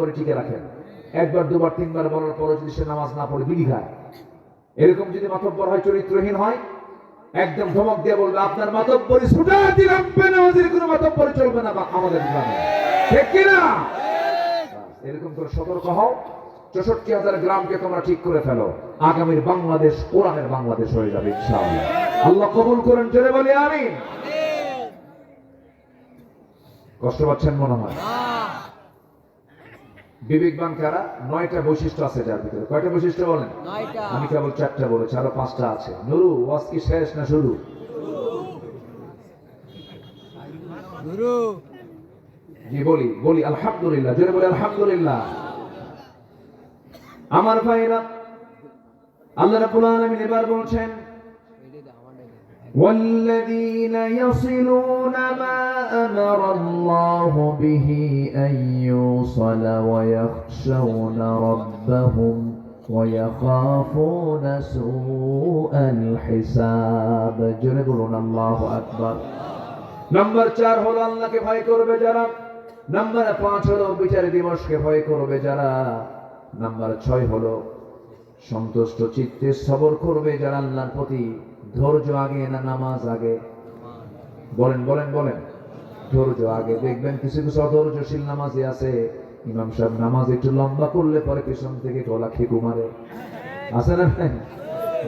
মাতব্বরে টিকে রাখেন একবার, দুবার, তিনবার বলার পরে যদি সে নামাজ না পড়ে, বিড়ি খায়। এরকম যদি মাতব্বর হয়, চরিত্রহীন হয়, একদম ধমক দিয়ে বলবে, আপনার মাতব্বরি ছুটা, দিলাম বেনামাজির কোনো মাতব্বরি চলবে না বা আমাদের গ্রামে। ঠিক কিনা? এরকম করে সতর্ক হও। চৌষট্টি হাজার গ্রামকে তোমরা ঠিক করে ফেলো। আগামীর বাংলাদেশ কোরআনের বাংলাদেশ হয়ে যাবে, ইনশাআল্লাহ। আল্লাহ কবুল করেন, জোরে বলি আমি কষ্ট পাচ্ছেন মনে হয়? বিবেকবান কারা? নয়টা বৈশিষ্ট্য আছে যার ভিতরে। কয়টা বৈশিষ্ট্য বলেন? আমি কেবল চারটা বলেছি আরও পাঁচটা আছে। নুরু ওয়াজ কি শেষ না শুরু? জি বলি বলি আলহামদুলিল্লাহ জোরে বলি আলহামদুলিল্লাহ। আমার ভাইরা আল্লাহ রাব্বুল আলামিন এবার বলছেন والذين يصلون ما أمر الله به أن يوصل ويخشون ربهم ويخافون سوء الحساب جنبون الله أكبر নাম্বার চার হলো আল্লাহকে ভয় করবে যারা নাম্বার পাঁচ হলো বিচার দিবসকে ভয় করবে যারা নাম্বার ছয় হলো সন্তুষ্ট চিত্তে সবর করবে যারা আল্লাহর প্রতি ধৈর্য আগে না নামাজ আগে? বলেন বলেন বলেন। ধৈর্য আগে। দেখবেন কিছু কিছু অধৈর্যশীল নামাজে আছে। ইমাম সাহেব নামাজ একটু লম্বা করলে পরে পেছন থেকে গলা খেকু মারে। আছে না নাই?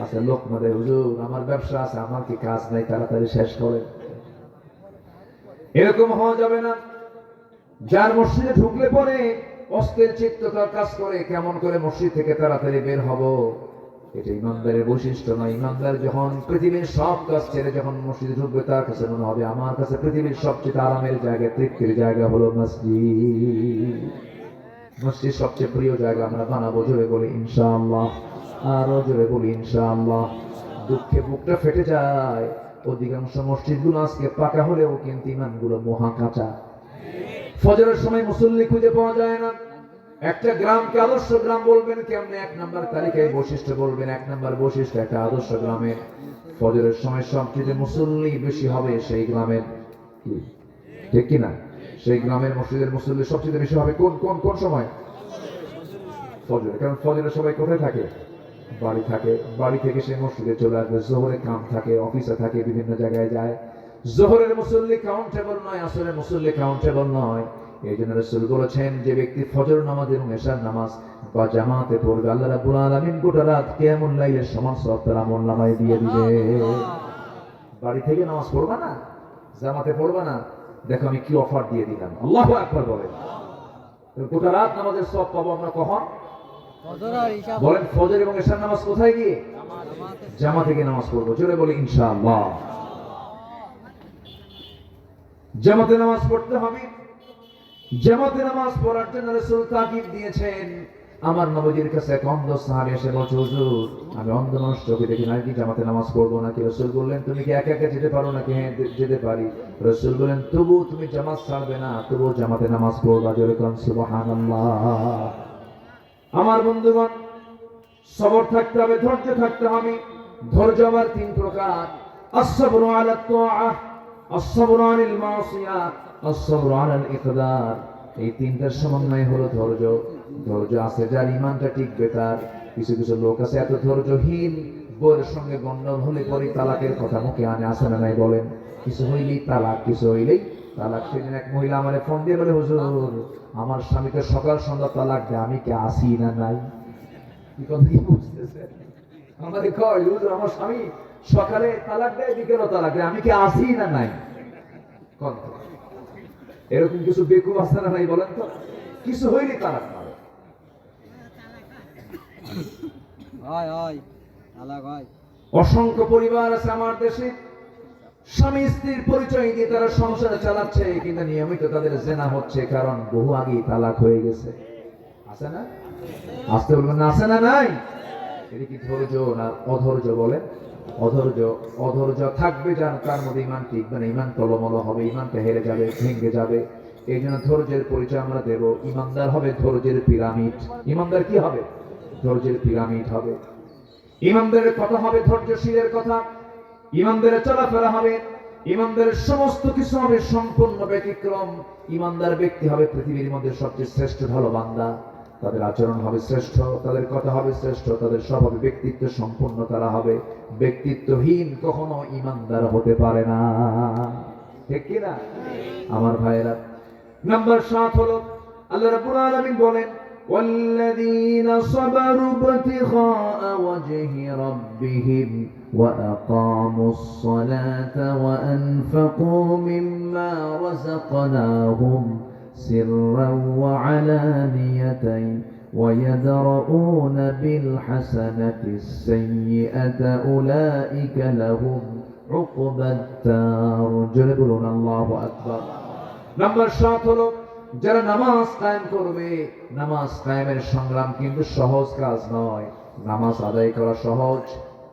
আছে, লোক মারে। হুজুর, আমার ব্যবসা আছে, আমার কি কাজ নাই? তাড়াতাড়ি শেষ করেন। এরকম হওয়া যাবে না। যার মসজিদে ঢুকলে পরে অস্থির চিত্ত তার কাজ করে, কেমন করে মসজিদ থেকে তাড়াতাড়ি বের হব? এটা ইমানদারের বৈশিষ্ট্য নয়। ইমানদার যখন পৃথিবীর সব কাজ ছেড়ে যখন মসজিদে ঢুকবে, তার কাছে মনে হবে, আমার কাছে পৃথিবীর সবচেয়ে আরামের জায়গা, তৃপ্তির জায়গা হলো মসজিদ। মসজিদ সবচেয়ে প্রিয় জায়গা আমরা বানাবো, জোরে বলি, ইনশাআল্লাহ। আরও জোরে বলি, ইনশাআল্লাহ। দুঃখে বুকটা ফেটে যায়। অধিকাংশ মসজিদগুলো আজকে পাকা হলেও কিন্তু ইমানগুলো মহা কাঁচা। ফজরের সময় মুসল্লি খুঁজে পাওয়া যায় না। একটা গ্রামকে আদর্শ গ্রাম বলবেন কেমনে? এক নাম্বার তালিকায় বৈশিষ্ট্য বলবেন, এক নাম্বার বৈশিষ্ট্য একটা আদর্শ গ্রামে। ফজরের সময় সবচেয়ে মুসল্লি বেশি হবে সেই গ্রামের ঠিক কিনা? সেই গ্রামের মসজিদের মুসল্লি সবচেয়ে বেশি হবে কোন কোন কোন সময়? ফজর। কারণ ফজরের সবাই কোথায় থাকে? বাড়ি থাকে। বাড়ি থেকে সে মসজিদে চলে আসবে। জোহরে কাম থাকে অফিসে থাকে, বিভিন্ন জায়গায় যায়। জোহরের মুসল্লি কাউন্টেবল নয় আসলে মুসল্লি কাউন্টেবল নয়। এই জন্য রসুল বলেছেন যে ব্যক্তি ফজর নামাজ এবং এশার নামাজ বা জামাতে পড়বে আল্লাহ রাব্বুল আলামিন গোটা রাত কিয়ামুল লাইলের সমান সব তার আমল নামায় দিয়ে দিবে। বাড়ি থেকে নামাজ পড়বা না? জামাতে পড়বা না? দেখো আমি কি অফার দিয়ে দিলাম। আল্লাহু আকবার বলে গোটা রাত নামাজের সব পাবো আমরা কখন? বলেন ফজর এবং এশার নামাজ কোথায় গিয়ে? জামা থেকে নামাজ পড়ব। জোরে বলি ইনশাআল্লাহ। জামাতে নামাজ পড়তে হবে। জামাতে নামাজ পড়ার জন্য রাসূল তাকিদ দিয়েছেন। আমার নবীর কাছে কন্দ অন্ধ এসে বলছে, হুজুর, আমি অন্ধ মানুষ চোখে দেখি না কি জামাতে নামাজ পড়ব নাকি? রাসূল বললেন, তুমি কি একা একা যেতে পারো নাকি? হ্যাঁ যেতে পারি। রাসূল বললেন, তবু তুমি জামাত ছাড়বে না, তবু জামাতে নামাজ পড়বা জোরে কারণ সুবহানাল্লাহ। আমার বন্ধুগণ, সবর থাকতে হবে, ধৈর্য থাকতে হবে। ধৈর্য আমার তিন প্রকার। আসবরু আলাত তাআহ আসবরু আনিল মাসিয়াত ইকদার। এই তিনটার সমন্বয় হলো ধৈর্য। ধৈর্য আছে যার ইমানটা টিকবে তার। কিছু কিছু লোক আছে এত ধৈর্যহীন বউয়ের সঙ্গে গন্ডল হলে পরে তালাকের কথা মুখে আনে আসে না নাই বলেন। কিছু হইলেই তালাক, কিছু হইলেই তালাক। সেদিন এক মহিলা আমার ফোন দিয়ে বলে, হুজুর, আমার স্বামীকে সকাল সন্ধ্যা তালাক দেয়, আমি কে আসি না নাই? কি কথা কি বুঝতেছে? আমাদের কয়, হুজুর, আমার স্বামী সকালে তালাক দেয়, বিকেলও তালাক দেয়, আমি কে আসি না নাই? কথা এরকম কিছু বেকুব আছে না নাই বলেন তো? কিছু হইলে আলাগ হয় অসংখ্য পরিবার আছে আমার দেশে। স্বামী স্ত্রীর পরিচয় দিয়ে তারা সংসারে চালাচ্ছে কিন্তু নিয়মিত তাদের জেনা হচ্ছে কারণ বহু আগেই তালাক হয়ে গেছে। আছে না? আসতে বলবেন না আছে না নাই? এটা কি ধৈর্য না অধৈর্য বলে অধৈর্য অধৈর্য থাকবে যার তার মধ্যে ইমান টিকবে না ইমান টলমল হবে, ইমানটা হেরে যাবে, ভেঙে যাবে। এই জন্য ধৈর্যের পরিচয় আমরা দেব। ইমানদার হবে ধৈর্যের পিরামিড। ইমানদার কি হবে? ধৈর্যের পিরামিড হবে। ইমানদারের কথা হবে ধৈর্যশীলের কথা। ইমানদারের চলাফেরা হবে। ইমানদারের সমস্ত কিছু হবে সম্পূর্ণ ব্যতিক্রম। ইমানদার ব্যক্তি হবে পৃথিবীর মধ্যে সবচেয়ে শ্রেষ্ঠ, ভালো বান্দা। তাদের আচরণ হবে শ্রেষ্ঠ তাদের কথা হবে শ্রেষ্ঠ তাদের স্বভাবে ব্যক্তিত্ব সম্পূর্ণ তারা হবে ব্যক্তিত্বহীন কখনো ইমানদার হতে পারে না ঠিক কিনা আমার ভাইয়েরা নাম্বার সাত হলো আল্লাহ রাব্বুল আলামিন বলেন والذين صبروا ابتغاء وجه ربهم وأقاموا الصلاة وأنفقوا مما رزقناهم سرا وعلانية ويدرؤون بالحسنة السيئة أولئك لهم عقبى الدار جلبون الله أكبر নাম্বার সাত হলো যারা নামাজ কায়েম করবে নামাজ কায়েমের সংগ্রাম কিন্তু সহজ কাজ নয় নামাজ আদায় করা সহজ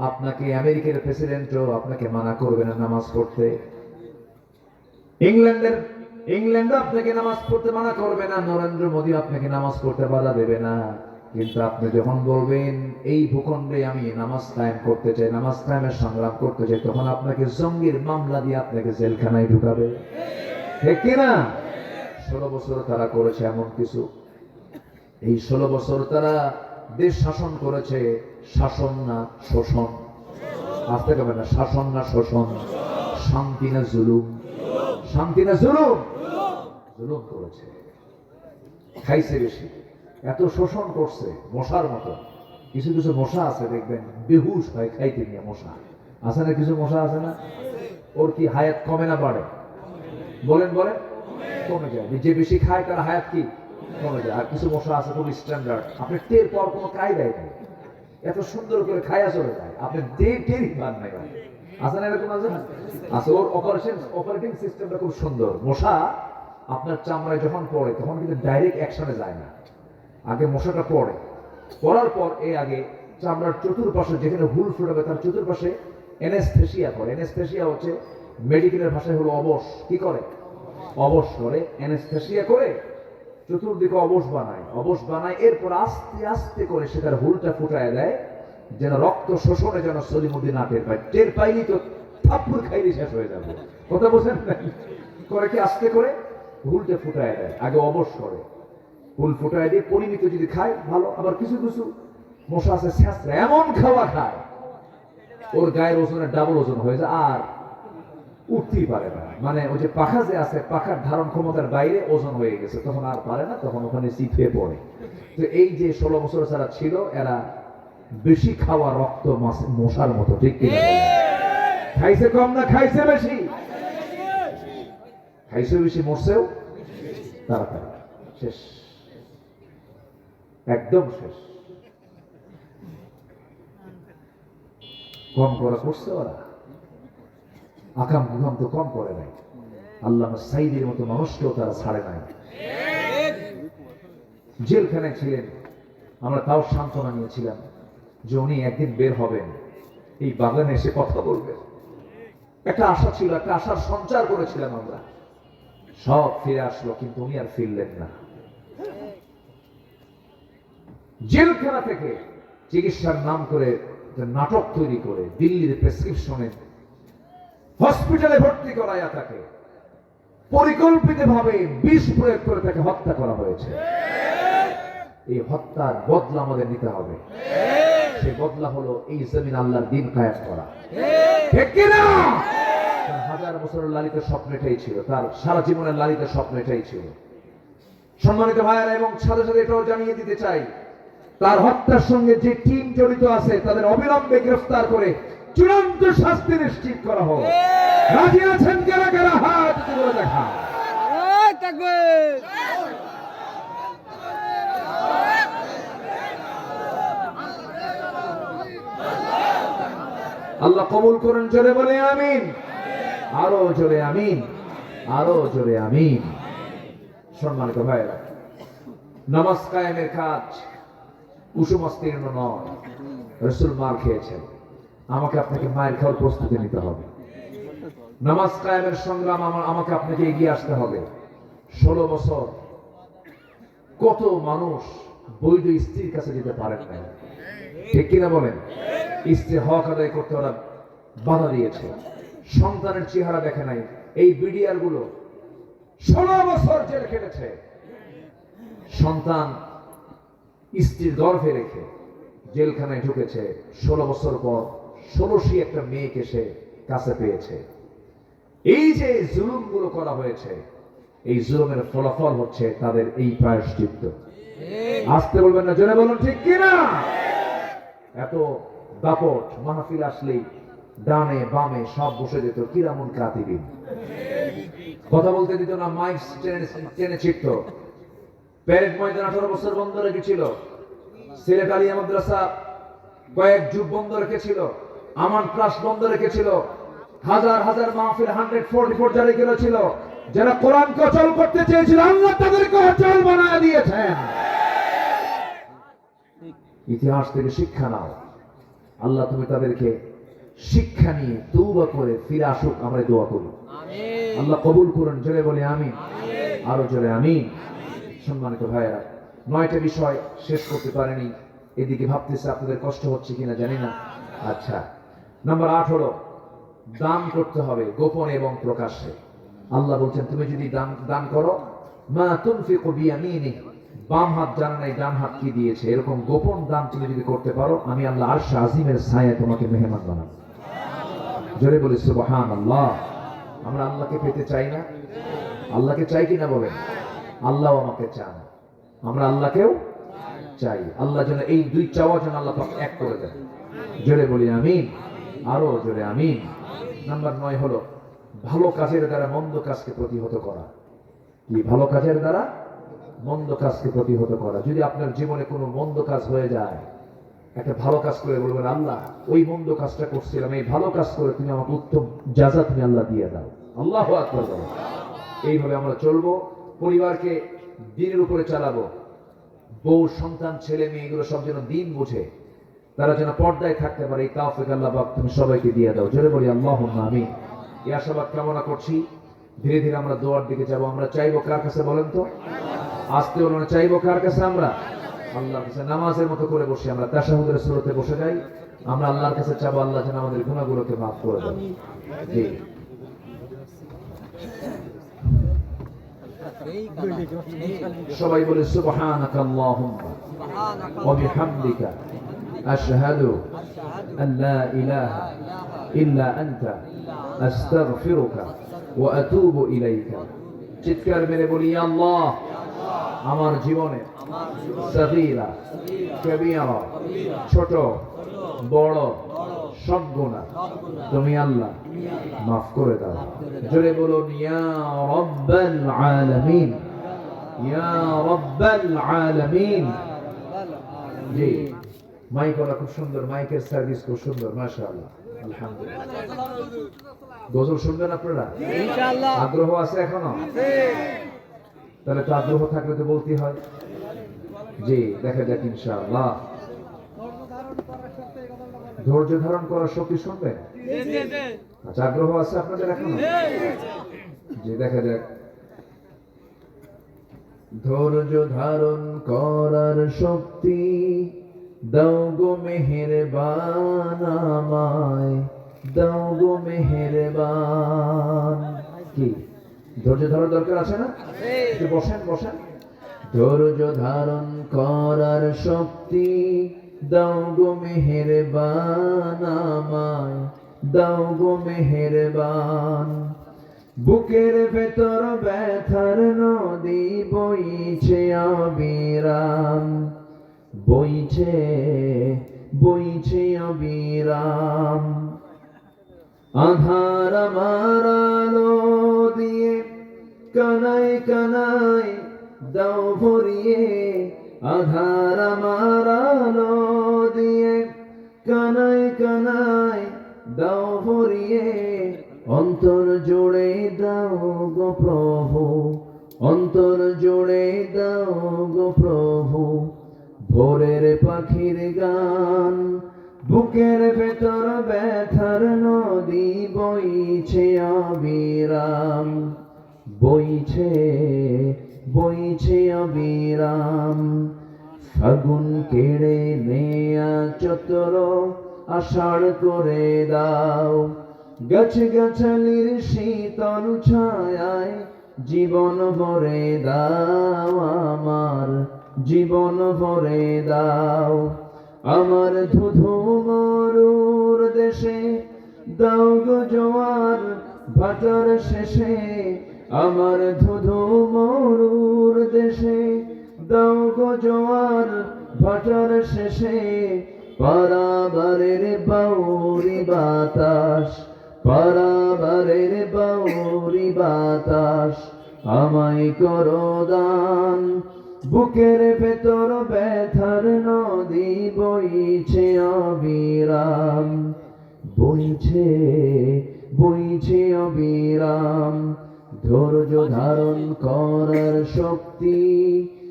আপনাকে আমেরিকার প্রেসিডেন্টও আপনাকে মানা করবে না নামাজ পড়তে ইংল্যান্ডের ইংল্যান্ডও আপনাকে নামাজ পড়তে মানা করবে না, নরেন্দ্র মোদী আপনাকে নামাজ পড়তে বাধা দেবে না। কিন্তু আপনি যখন বলবেন, এই ভূখণ্ডে আমি নামাজ কায়েম করতে চাই, নামাজ কায়েমের সংগ্রাম করতে চাই, তখন আপনাকে জঙ্গির মামলা দিয়ে আপনাকে জেলখানায় ঢুকাবে। ঠিক কিনা ষোলো বছর তারা করেছে এমন কিছু। এই ষোলো বছর তারা দেশ শাসন করেছে, শাসন না শোষণ। আসতে পারবে না, শাসন না শোষণ, শান্তি না জুলুম। শান্তি না জুলুম? জুলুম করেছে। খাইছে বেশি। এত শোষণ করছে মশার মতো। কিছু কিছু মশা আছে, দেখবেন, বেহুশ হয় খাইতে নিয়ে মশা। আছে না কিছু মশা আছে না? ওর কি হায়াত কমে না বাড়ে? বলেন বলেন। কমে যায়। যে বেশি খায়, তার হায়াত কি? কমে যায়। আর কিছু মশা আছে খুব স্ট্যান্ডার্ড আপনি টের পর কোনো কায়দাই নেই। এত সুন্দর করে খায়া চলে যায়। আপনি টেরই পান ভাই। এরকম আছে? ওর অপারেশন অপারেটিং সিস্টেমটা খুব সুন্দর। মশা আপনার চামড়ায় যখন পড়ে, তখন কিন্তু ডাইরেক্ট অ্যাকশনে যায় না। আগে মশাটা পড়ে। পড়ার পর এ আগে চামড়ার চতুর্পাশে, যেখানে হুল ফুটাবে, তার চতুর্পাশে এনেস্থেসিয়া করে। এনেস্থেসিয়া হচ্ছে মেডিকেলের ভাষায় হলো অবশ। কি করে? অবশ করে। এনেস্থেসিয়া করে, চতুর্দিকে অবশ বানায়। অবশ বানায়, এরপর আস্তে আস্তে করে সেটার হুলটা ফুটায় দেয়। যেন রক্ত শোষণে যেন সলিমুদ্দি না টের পায়। টের পাইনি তো থাপ্পুর খাইলে শেষ হয়ে যাবে। কথা বোঝেন করে কি আস্তে করে? ভুলটা ফুটায় দেয়, আগে অবশ করে। হুল ফুটায় দিয়ে পরিমিত যদি খায়, ভালো। আবার কিছু কিছু মশা আছে, স্যাঁচড়া, এমন খাওয়া খায়। ওর গায়ের ওজনের ডাবল ওজন হয়ে যায়, আর উঠতেই পারে না। মানে ওই যে পাখা যে আছে, পাখার ধারণ ক্ষমতার বাইরে ওজন হয়ে গেছে, তখন আর পারে না, তখন ওখানে চিপে পড়ে। তো এই যে ষোলো বছর যারা ছিল, এরা বেশি খাওয়া রক্ত মশার মতো, ঠিক খাইছে কম না খাইছে বেশি? খাইছে বেশি, মরছেও? তাড়াতাড়ি, শেষ। একদম শেষ। কম করা করছে ওরা। আকাম গুকাম তো কম করে নাই। আল্লাহ সাইদের মতো মানুষকেও তারা ছাড়ে নাই। জেলখানায় ছিলেন। আমরা তাও সান্ত্বনা নিয়েছিলাম। যে উনি একদিন বের হবেন। এই বাগানে এসে কথা বলবেন। একটা আশা ছিল, একটা আশার সঞ্চার করেছিলাম আমরা। সব ফিরে আসলো, কিন্তু উনি আর ফিরলেন না। জেলখানা থেকে চিকিৎসার নাম করে নাটক তৈরি করে দিল্লির প্রেসক্রিপশনে হসপিটালে ভর্তি করাইয়া তাকে। পরিকল্পিত ভাবে বিষ প্রয়োগ করে তাকে হত্যা করা হয়েছে। এই হত্যার বদলা আমাদের নিতে হবে। বদলা হলো এই জমিন আল্লাহর দিন কায়েম করা। ঠিক কিনা? হাজার বছরের লালিত স্বপ্ন এটাই ছিল তার সারা জীবনের লালিত স্বপ্ন এটাই ছিল। সম্মানিত ভাইয়েরা এবং সাথে সাথে এটাও জানিয়ে দিতে চাই তার হত্যার সঙ্গে যে টিম জড়িত আছে তাদের অবিলম্বে গ্রেফতার করে চূড়ান্ত শাস্তি নিশ্চিত করা হোক। রাজি আছেন কারা কারা? হাত দেখা আল্লাহ কবুল করুন, জোরে বলে আমিন। আরও জোরে আমিন, আরও জোরে আমিন। সম্মানিত ভাইরা নামাজ কাজ কুসুমস্তীর্ণ নয়। রসুল মার খেয়েছেন। আমাকে আপনাকে মায়ের খাওয়ার প্রস্তুতি নিতে হবে। নামাজ কায়েমের সংগ্রাম আমার আমাকে আপনাকে এগিয়ে আসতে হবে। ষোলো বছর কত মানুষ বৈধ স্ত্রীর কাছে যেতে পারেন না ঠিক কিনা বলেন? স্ত্রী হক আদায় করতে ওরা বাধা দিয়েছে। সন্তানের চেহারা দেখে নাই। এই বিডিআরগুলো ষোলো বছর জেল খেটেছে। সন্তান স্ত্রীর গর্ভে রেখে জেলখানায় ঢুকেছে। ষোলো বছর পর ষোলোশি একটা মেয়েকে সে কাছে পেয়েছে। এই যে জুলুমগুলো করা হয়েছে এই জুলুমের ফলাফল হচ্ছে তাদের এই প্রায়শ্চিত্ত। আসতে বলবেন না জোরে বলুন ঠিক কিনা? এত দাপট, মাহফিল আসলেই ডানে বামে সব বসে যেত কিরামুন কাতিবিন কথা বলতে দিত না, মাইক টেনে ছিটত। প্যারেড ময়দান আঠারো বছর বন্ধ রেখেছিল। সিলেট আলিয়া মাদ্রাসা কয়েক যুগ বন্ধ রেখেছিল। আমান ক্লাস বন্ধ রেখেছিল। হাজার হাজার মাহফিল হান্ড্রেড ফোর্টি ফোর জারি করেছিল। যারা কোরআন কচল করতে চেয়েছিল, আল্লাহ তাদেরকে অচল বানায় দিয়েছেন। ইতিহাস থেকে শিক্ষা নাও। আল্লাহ তুমি তাদেরকে শিক্ষা নিয়ে তৌবা করে ফিরে আসুক আমরা দোয়া করি। আল্লাহ কবুল করুন জোরে বলে আমি আরও জোরে আমি সম্মানিত ভাইয়েরা নয়টা বিষয় শেষ করতে পারেনি। এদিকে ভাবতেছে আপনাদের কষ্ট হচ্ছে কিনা জানি না। আচ্ছা নাম্বার আট হলো দান করতে হবে গোপন এবং প্রকাশ্যে। আল্লাহ বলছেন তুমি যদি দান দান করো মা তুনফিকু বিয়ামিনিক বাম হাত জানা নাই, ডান হাত কি দিয়েছে? এরকম গোপন দান তুমি যদি করতে পারো, আমি আল্লাহ আর আজিমের ছায়া তোমাকে মেহমান বানাবো। জোরে বলি সুবহান আল্লাহ আমরা আল্লাহকে পেতে চাই না। আল্লাহকে চাই কিনা বলেন? আল্লাহ আমাকে চান। আমরা আল্লাহকেও চাই। আল্লাহ যেন এই দুই চাওয়া যেন আল্লাহ এক করে দেন। জোরে বলি, আমিন। আরও জোরে, আমিন। নাম্বার নয় হলো, ভালো কাজের দ্বারা মন্দ কাজকে প্রতিহত করা। কি ভালো কাজের দ্বারা? মন্দ কাজকে প্রতিহত করা। যদি আপনার জীবনে কোনো মন্দ কাজ হয়ে যায়, একটা ভালো কাজ করে বলবেন, আল্লাহ, ওই মন্দ কাজটা করছিলাম, এই ভালো কাজ করে তুমি আমাকে উত্তম যাজা তুমি আল্লাহ দিয়ে দাও। আল্লাহ বলো। এইভাবে আমরা চলবো, পরিবারকে দিনের উপরে চালাবো। বউ, সন্তান, ছেলে, মেয়ে, এগুলো সব যেন দিন বুঝে। তারা যেন পর্দায় থাকতে পারে, এই তাওফিক আল্লাহ পাক তুমি সবাইকে দিয়ে দাও। জোরে বলি আল্লাহ আমি এই আশাবাদ কামনা করছি। ধীরে ধীরে আমরা দোয়ার দিকে যাব। আমরা চাইব কার কাছে বলেন তো? হলো না চাইব কার কাছে আমরা? আল্লাহর কাছে। নামাজের মতো করে বসে আমরা। তাশাহুদের সুরতে বসে যাই। আমরা আল্লাহর কাছে চাবো, আল্লাহ যেন আমাদের গুণাগুলোকে মাফ করে দেন। সবাই বলে, সুবহানাকা আল্লাহুম্মা ওয়া বিহামদিকা আশহাদু আন লা ইলাহা ইল্লা আনতা আস্তাগফিরুকা ওয়া আতুবু ইলাইকা। চিৎকার মেরে বলি, আল্লাহ আমার জীবনে। সগীরা কবিরা ছোট বড় সব গুনাহ তুমি আল্লাহ মাফ করে দাও। জোরে বলুন ইয়া রব্বাল আলামিন। ইয়া রব্বাল আলামিন। জি মাইক ওরা খুব সুন্দর মাইকের সার্ভিস খুব সুন্দর মাশাআল্লাহ আলহামদুলিল্লাহ। গজল শুনবেন আপনারা? আগ্রহ আছে এখনও? তাহলে তো আগ্রহ থাকলে তো বলতেই হয়। জি দেখা যাক ইনশাআল্লাহ। ধৈর্য ধারণ করার শক্তি শুনবেন? আচ্ছা আগ্রহ আছে আপনাদের এখনও? জি দেখা যাক। ধৈর্য ধারণ করার শক্তি দাও গো মেহেরবান আমায় দাও গো মেহেরবান। কি? ধৈর্য ধারণ দরকার আছে না? বসেন বসেন। ধৈর্য ধারণ করার শক্তি দাও গো আমায়, দাও গো মেহেরবান। বুকের ভেতর ব্যথার নদী বইছে অবিরাম, বইছে বইছে অবিরাম। আধার আলো দিয়ে কানায় কানায় দাও ভরিয়ে, আধার আমার দিয়ে। কানায় কানায় দাও ভরিয়ে, অন্তর জোড়ে দাও গো প্রভু, অন্তর জোড়ে দাও গো প্রভু। ভোরের পাখির গান, বুকের ভেতর ব্যথার নদী বইছে অবিরাম। বইছে বইছে অবিরাম ফাগুন কেড়ে নেয়া চতর আষাঢ় করে দাও। গাছ গাছালির শীতল ছায়ায় জীবন ভরে দাও, আমার জীবন ভরে দাও। আমার ধুধু মরুর দেশে দাও জোয়ার, ভাটার শেষে আমার ধুধু মরুর দেশে দাও গো জোয়ার ভাটার শেষে পারাবারের বাউরি বাতাস, পারাবারের বাউরি বাতাস, আমায় করো দান। বুকের ভেতর ব্যথার নদী বইছে অবিরাম, বইছে বইছে অবিরাম। ধৈর্য ধারণ করার শক্তি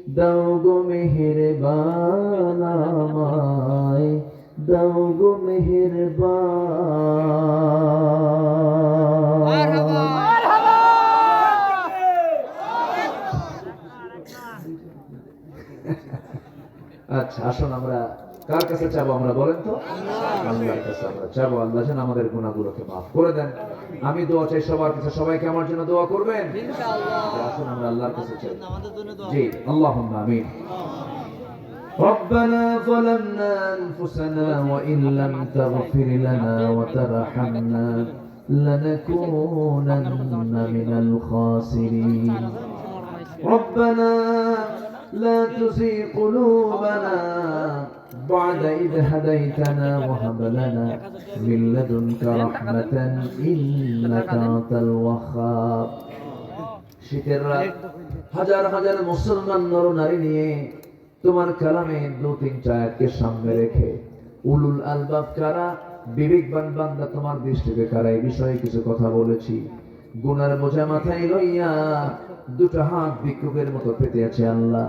দাও গো মেহের বানামায় দাও গো মেহের আচ্ছা আসুন আমরা কার কাছে চাবো আমরা বলেন তো আল্লাহর কাছে আমরা চাবো আল্লাহ যেন আমাদের গুণাগুলোকে মাফ করে দেন আমি দোয়া চাই সবার কাছে সবাইকে আমার জন্য দোয়া করবেন ইনশাআল্লাহ আসুন আমরা আল্লাহর কাছে চাই আমাদের জন্য দোয়া জি اللهم آمين ربنا ظلمنا أنفسنا وإن لم تغفر لنا وترحمنا لنكونن من الخاسرين ربنا لا تزغ قلوبنا بعد إذ هديتنا وهب لنا من لدنك رحمة إنك أنت الوهاب শীতের রাত হাজার হাজার মুসলমান নর নারী নিয়ে তোমার কালামে দু তিনটা আয়াতকে সামনে রেখে উলুল আলবাব কারা বিবেকবান বান্দা তোমার দৃষ্টিতে কারা এই বিষয়ে কিছু কথা বলেছি গুনার বোঝা মাথায় লইয়া দুটো হাত ভিক্ষুকের মতো পেতে আছে আল্লাহ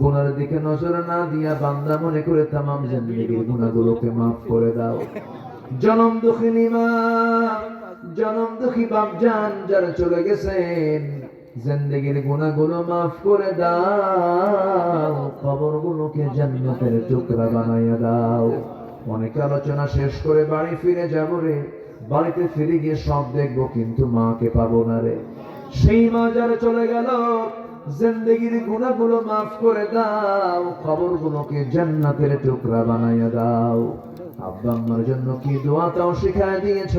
গুনার দিকে নজর না দিয়া বান্দা মনে করে তামাম জিন্দেগির গুনাহগুলোকে মাফ করে দাও। জনম দুঃখিনী মা জনম দুঃখী বাপজান যারা চলে গেছেন, জিন্দেগির গুনাহগুলো মাফ করে দাও, কবরগুলোকে জান্নাতের টুকরা বানাইয়া দাও। অনেক আলোচনা শেষ করে বাড়ি ফিরে যাব রে। বাড়িতে ফিরে গিয়ে সব দেখব, কিন্তু মাকে পাবো না রে। সেই মা যারা চলে গেল জিন্দেগির গুণাগুলো মাফ করে দাও কবরগুলোকে জান্নাতের টুকরা বানাইয়া দাও। আব্বা আম্মার জন্য কি দোয়া তাও শিখায় দিয়েছ?